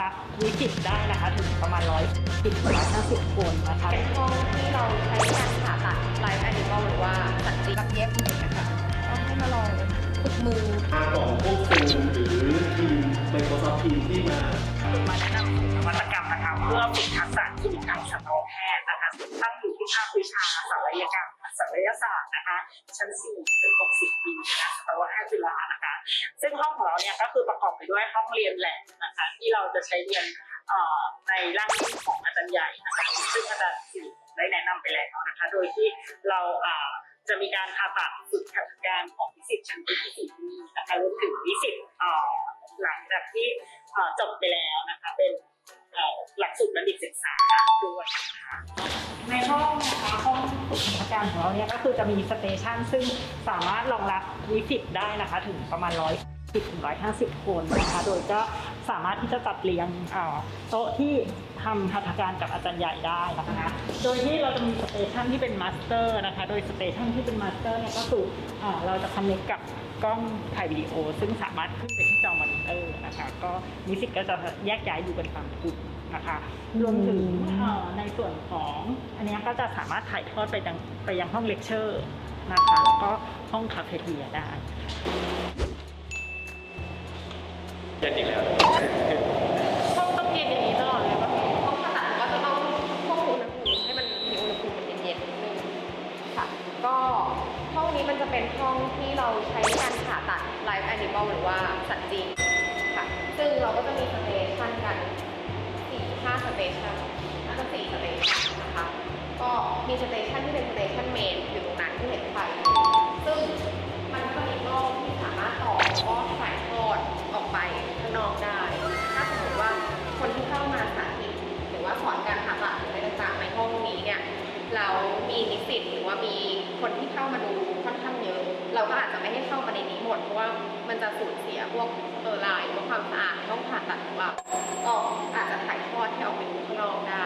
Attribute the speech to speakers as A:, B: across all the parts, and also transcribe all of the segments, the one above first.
A: รับวิกฤตได้นะคะถึงประมาณร้อยสิบร้อยห้าสิบคนนะคะ
B: เป็นห้องที่เราใช้การผ่าตัดไลฟ์แอนิมอลหรือว่าสัตว์รับเย็บอย่างเงี้ยค่ะก็ให้มาลองฝึกมือ
C: ทางของพวกซูมหรือทีม Microsoft Teams ที่มา
A: มาแนะนำนวัตกรรมนะคะเพื่อฝึกทักษะที่ทางสัตวแพทย์นะคะตั้งอยู่ที่ภาควิชาศัลยกรรมศัลยศาสตร์นะคะชั้นสี่ ด้วยห้องเรียนแหลบนะคะที่เราจะใช้เรียนในร่างของอาจารย์ใหญ่นะคะซึ่งอาจารย์สิได้แนะนำไปแล้วนะคะ โดยที่เราจะมีการผ่าตัดฝึกหัดการของนิสิตชั้นปีที่สี่นี้นะคะรวมถึงนิสิตหลังจากที่จบไปแล้วนะคะเป็นหลักสูตรบัณฑิตศึกษาด้วยนะคะในห้องนะคะห้องฝึกหัดการของเราเนี่ยก็คือจะมีสเตชันซึ่งสามารถรองรับนิสิตได้นะคะถึงประมาณร้อย 150 คนนะคะ โดยก็สามารถที่จะจัดเรียงโต๊ะที่ทำหัตถการกับอาจารย์ใหญ่ได้นะคะ โดยที่เราจะมีสเตชันที่เป็นมาสเตอร์นะคะ โดยสเตชันที่เป็นมาสเตอร์เนี่ยก็คือเราจะคอนเนคกับกล้องถ่ายวิดีโอ ซึ่งสามารถขึ้นไปที่จอมอนิเตอร์นะคะ ก็นิสิตก็จะแยกย้ายอยู่กันตามกลุ่มนะคะรวมถึงในส่วนของอันนี้ก็จะสามารถถ่ายทอดไปยังไปยังห้องเลคเชอร์นะคะแล้วก็ห้องคาเฟ่เทียได้
C: เย็นอีกแล้ว
B: ห้องต้องเย็นอย่างนี้ตลอดเลยป่ะห้องผ่าตัดก็จะต้องควบคุมอุณหภูมิให้มันมีอุณหภูมิมันเย็นๆนิดนึงค่ะ ก็ห้องนี้มันจะเป็นห้องที่เราใช้การผ่าตัดไลฟ์แอนิมอลหรือว่าสัตว์จริงค่ะ ซึ่งเราก็จะมีสเตชันกันสี่ห้าสเตชันน่าจะสี่สเตชันนะคะ ก็มีสเตชันที่เป็นสเตชันเมนอยู่ตรงนั้นที่เห็นไฟ ให้เข้ามาในนี้หมดเพราะว่ามันจะสูญเสียพวกเออร์ไลน์หรือว่าความสะอาดในห้องผ่าตัดของเราก็อาจจะถ่ายทอดให้ออกไปดูข้างนอกได้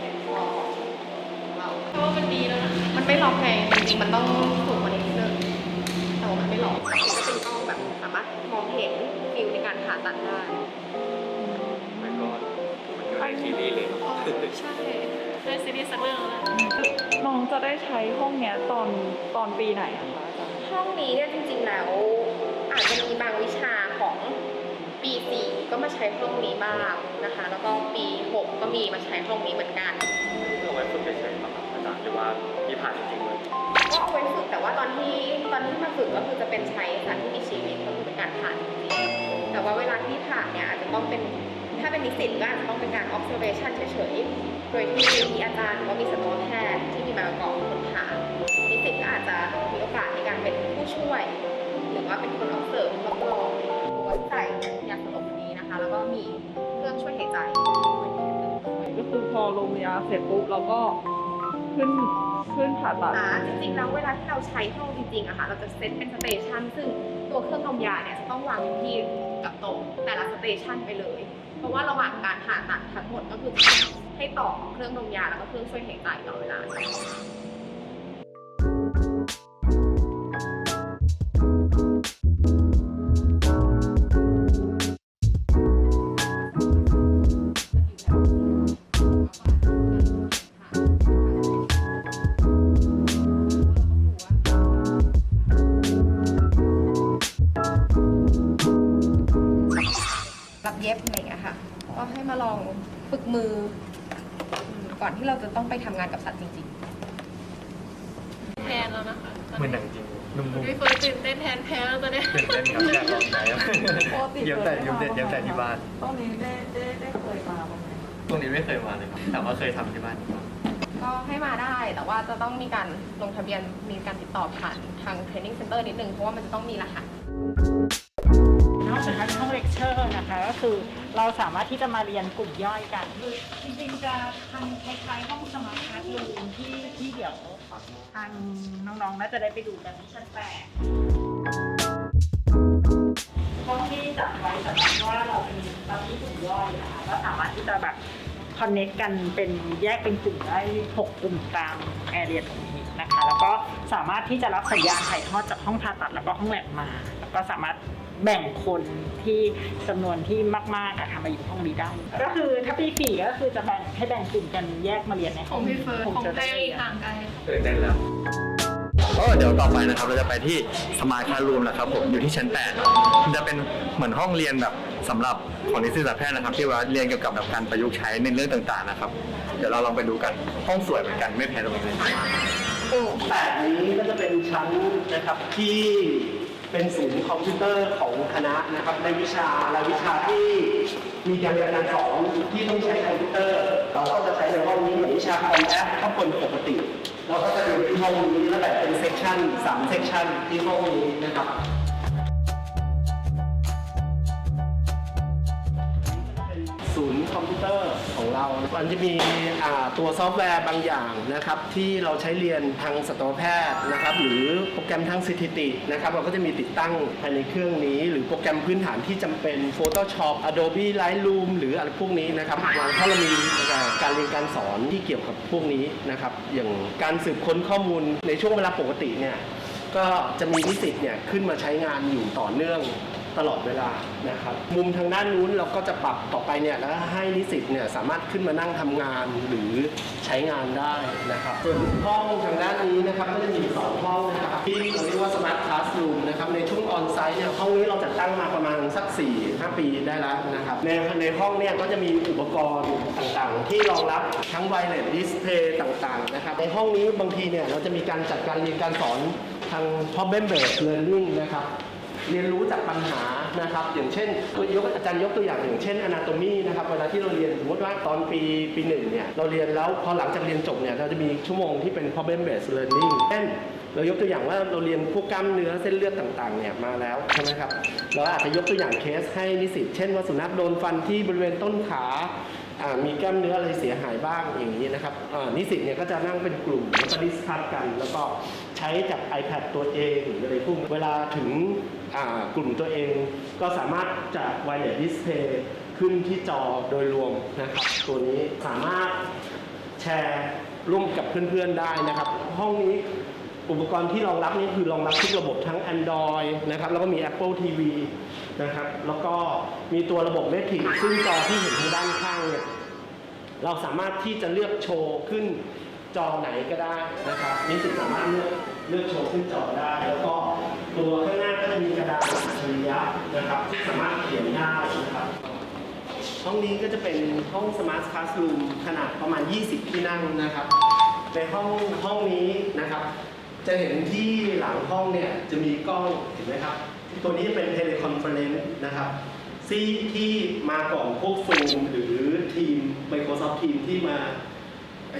B: เป็นข้อของเราเพราะว่ามันดีแล้วนะมันไม่ล็อกไงจริงๆมันต้องสูงกว่านี้นิดนึงแต่ว่ามันไม่ล็อกมันก็เป็นกล้องแบบสามารถมองเห็นฟิลในการผ่าตัดได้
C: มันก็มันก็ได้ทีวีเลยเนอะ
B: ใช่ได้ซีรีส์สักเรื่องแล้ว
D: น้องจะได้ใช้ห้องเนี้ยตอนตอนปีไหนอะคะอาจารย์
B: ห้องนี้เนี่ยจริงๆแล้วอาจจะมีบางวิชาของปีสี่ก็มาใช้ห้องนี้บ้างนะคะ แล้วก็ปีหกก็มีมาใช้ห้องนี้เหมือนกัน
C: เอาไว้ฝึกเฉยๆป่ะครับอาจารย์หรือว่ามีผ่านจริงๆเลย
B: ก็เอาไว้ฝึกแต่ว่าตอนที่ตอนที่มาฝึกก็คือจะเป็นใช้สัตว์ที่มีชีวิตก็คือเป็นการผ่านจริงๆแต่ว่าเวลาที่ผ่านเนี่ยอาจจะต้องเป็น ถ้าเป็นนิสิตก็อาจจะต้องเป็นการ observation เฉยๆ โดยที่มีอาจารย์หรือว่ามีสัตวแพทย์ที่มีใบประกอบคนผ่านนิสิตก็อาจจะมีโอกาสในการเป็นผู้ช่วย หรือว่าเป็นคน observe รอบๆตัวใส่ยาสลบนี้นะคะ แล้วก็มีเครื่องช่วยหายใจ
D: ก็คือพอลงยาเสร็จปุ๊บเราก็ขึ้นขึ้นผ่าตัด
B: อ่าจริงๆแล้วเวลาที่เราใช้ห้องจริงๆอะค่ะเราจะเซตเป็นสเตชันซึ่งตัวเครื่องนมยาเนี่ยจะต้องวางอยู่ที่กับโต๊ะแต่ละสเตชันไปเลย เพราะว่าระหว่างการผ่าตัดทั้งหมดก็คือให้ต่อเครื่องนมยาแล้วก็เครื่องช่วยหายใจตลอดเวลา ลองฝึกมืออืมก่อนที่เราจะต้องไปทำงานกับสัตว์จริง
E: แพนแล้วนะคะต
C: เหมือนหนังจริงนุ่มๆ
E: พี่เฟิร์สตื่นเต้นแทนแพนแล้วตอนเนี้ย
C: ตื่นเต้นครับอยากลองใช้เยี่ยมแต่เยี่ยมแต่เยี่ยมแต่ที่บ้าน
D: ตรงนี้ได้ได้ได้เคยมาบ้างไหม
C: ตรงนี้ไม่เคยมาเลยครับแต่ว่าเคยทำที่บ้านอยู่ครับ
B: ๆ ก็ให้มาได้แต่ว่าจะต้องมีการลงทะเบียนมีการติดต่อผ่านทาง training center นิดนึงเพราะว่ามันจะต้องมีรหัส
A: นอกจานั้นห้องเลคเชอร์นะคะ ก็คือเราสามารถที่จะมาเรียนกลุ่มย่อยกัน จริงๆจะทำคล้ายๆห้องสมาร์ทคลาสรูมที่ที่เดี๋ยวทางน้องๆน่าจะได้ไปดูกันที่ชั้นแปดห้องที่จัดไว้สำหรับว่าเราเป็นเราที่กลุ่มย่อยนะคะก็สามารถที่จะแบบคอนเน c กกันเป็นแยกเป็นกลุ่มได้หกกลุ่มตามแอเรียตรงนี้นะคะ แล้วก็สามารถที่จะรับสัญญาณถ่ายทอดจากห้องผ่าตัดแล้วก็ห้องแลบมา ก็สามารถแบ่งคนที่จำนวนที่มากๆอะค่ะมาอยู่ห้องนี้ได้ ก็คือถ้าปีสี่ก็คือจะแบ่งให้แบ่งกลุ่มกันแยกมาเรียนใน
E: ข
A: ห้
E: อ
A: องง
E: พี่เฟิร์ส
A: คง
E: ของ
A: จะ
E: เต้
A: ได้เรียน
E: ห่างไกล
C: ตื่นเต้นแล้ว
F: ก็เดี๋ยวต่อไปนะครับเราจะไปที่สมาร์ทคลาสรูมนะครับผมอยู่ที่ชั้น8มันจะเป็นเหมือนห้องเรียนแบบสำหรับของนิสิตแพทย์นะครับ ที่ว่าเรียนเกี่ยวกับแบบการประยุกต์ใช้ในเรื่องต่างๆนะครับเดี๋ยวเราลองไปดูกันห้องสวยเหมือนกันไม่แพ้ตรงนี้เลย
G: แปดนี้ก็จะเป็นชั้นนะครับที่ เป็นศูนย์คอมพิวเตอร์ของคณะนะครับ ในวิชาและวิชาที่มีการเรียนการสอนที่ต้องใช้คอมพิวเตอร์ เราก็จะใช้ในห้องนี้เหมือนวิชาคอมแอปข้าคนปกติ เราก็จะดูที่ห้องนี้แล้วแบ่งเป็นเซกชันสามเซกชันที่ห้องนี้นะครับ ศูนย์คอมพิวเตอร์ของเรา มันจะมีตัวซอฟต์แวร์บางอย่างนะครับที่เราใช้เรียนทางสัตวแพทย์นะครับหรือโปรแกรมทางสถิตินะครับเราก็จะมีติดตั้งภายในเครื่องนี้ หรือโปรแกรมพื้นฐานที่จำเป็น Photoshop Adobe Lightroom หรืออะไรพวกนี้นะครับเพราเรามีการเรียนการสอนที่เกี่ยวกับพวกนี้นะครับอย่างการสืบค้นข้อมูลในช่วงเวลาปกติเนี่ยก็จะมีนิสิตเนี่ยขึ้นมาใช้งานอยู่ต่อเนื่อง ตลอดเวลานะครับ มุมทางด้านนู้นเราก็จะปรับต่อไปเนี่ยแล้วให้นิสิตเนี่ยสามารถขึ้นมานั่งทำงานหรือใช้งานได้นะครับ ส่วนห้องทางด้านนี้นะครับก็จะมีสองห้องนะครับที่เราเรียกว่า smart classroom นะครับในช่วงออนไซต์เนี่ยห้องนี้เราจัดตั้งมาประมาณสัก4-5 ปีได้แล้วนะครับ ในในห้องเนี่ยก็จะมีอุปกรณ์ต่างๆ ที่รองรับทั้ง wireless display ต่างๆนะครับในห้องนี้บางทีเนี่ยเราจะมีการจัดการเรียนการสอนทาง problem based learning นะครับ เรียนรู้จากปัญหานะครับ อย่างเช่นยกอาจารย์ยกตัวอย่างอย่างเช่น anatomy นะครับเวลาที่เราเรียนสมมติว่าตอนปีปีหนึ่งเนี่ยเราเรียนแล้วพอหลังจากเรียนจบเนี่ยเราจะมีชั่วโมงที่เป็น problem based learning เช่นเรายกตัวอย่างว่าเราเรียนพวกกล้ามเนื้อเส้นเลือดต่างๆเนี่ยมาแล้วใช่ไหมครับเราอาจจะยกตัวอย่างเคสให้นิสิตเช่นว่าสุนัขโดนฟันที่บริเวณต้นขาอ่ามีกล้ามเนื้ออะไรเสียหายบ้างอย่างนี้นะครับอ่านิสิตเนี่ยก็จะนั่งเป็นกลุ่มแล้วก็ดิสคัสกัน แล้วก็ ใช้จาก iPad ตัวเองหรืออะไรพวกเวลาถึงกลุ่มตัวเอง ก็สามารถจะไวเลสดิสเพย์ขึ้นที่จอโดยรวมนะครับ ตัวนี้สามารถแชร์ร่วมกับเพื่อนๆได้นะครับ ห้องนี้อุปกรณ์ที่รองรับนี่คือรองรับทุกระบบทั้ง Android นะครับ แล้วก็มี Apple TV นะครับ แล้วก็มีตัวระบบ Matrix ซึ่งจอที่เห็นทางด้านข้างเนี่ยเราสามารถที่จะเลือกโชว์ขึ้นจอไหนก็ได้นะครับนิสิสามารถเลือก เลือกโชว์ขึ้นจอได้ แล้วก็ตัวข้างหน้าก็จะมีกระดาษอัจฉริยะนะครับที่สามารถเขียนได้นะครับห้องนี้ก็จะเป็นห้อง Smart Classroom ขนาดประมาณ 20 ที่นั่งนะครับ ในห้องห้องนี้นะครับ จะเห็นที่หลังห้องเนี่ยจะมีกล้องเห็นไหมครับ ตัวนี้เป็นเทเลคอนเฟอเรนซ์นะครับซีที่มาก่อนพวกซูมหรือทีม Microsoft Team ที่มา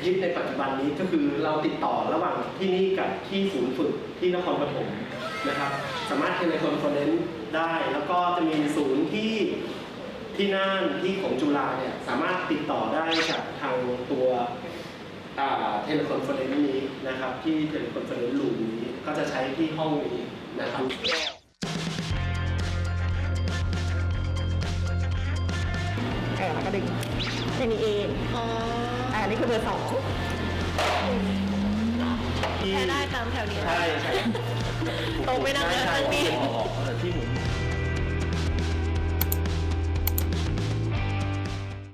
G: ฮิตในปัจจุบันนี้ก็คือเราติดต่อระหว่างที่นี่กับที่ศูนย์ฝึกที่นครปฐมนะครับ สามารถเทเลคอนเฟอเรนซ์ได้ แล้วก็จะมีศูนย์ที่ที่น่านที่ของจุฬาเนี่ยสามารถติดต่อได้จากทางตัวเทเลคอนเฟอเรนซ์นี้นะครับ ที่เทเลคอนเฟอเรนซ์รูมนี้ก็จะใช้ที่ห้องนี้นะครับ
A: ออแล้วก็ดึงแค่นี้เอง
E: อ๋อ
A: อ่านี่คือเบอร์สอง
E: แค่ได้ตามแถวนี้
G: ใช่ใช่
E: ตรงไปนั่งเลย
G: ใช่
E: ข้างนี้
G: ใช่ที่หมุน